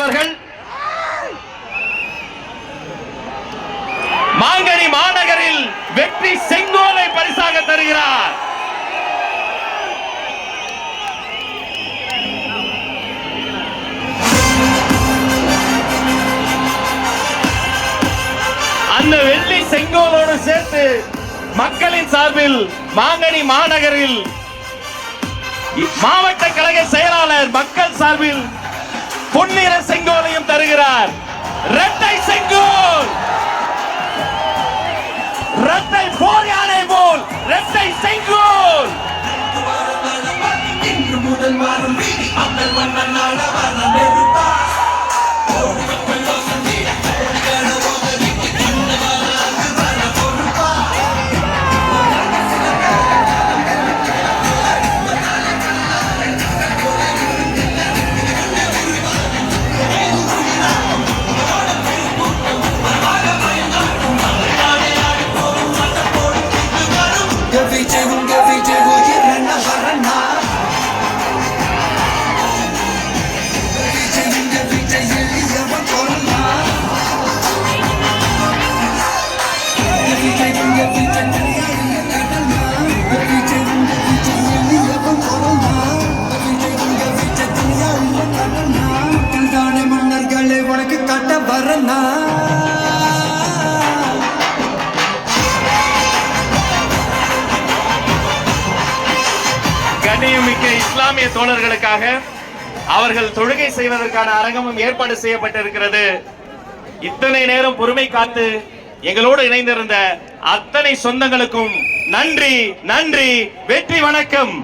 கைலாஸ் மாங்கனி மாநகரில் வெற்றி செங்கோலை பரிசாக தருகிறார். அந்த வெள்ளி செங்கோலோடு சேர்த்து மக்களின் சார்பில் மாங்கனி மாநகரில் மாவட்ட கழக இரட்டை செங்கோல். இரட்டை போர் யானை போல் இரட்டை செங்கோல். இன்று முதல் மாறும் வீதி மக்கள் மன்னன் நாடா கட்ட கண்ணியமிக்க இஸ்லாமிய தோழர்களுக்காக அவர்கள் தொழுகை செய்வதற்கான அரங்கமும் ஏற்பாடு செய்யப்பட்டிருக்கிறது. இத்தனை நேரம் பொறுமை காத்து எங்களோடு இணைந்திருந்த அத்தனை சொந்தங்களுக்கும் நன்றி நன்றி வெற்றி வணக்கம்.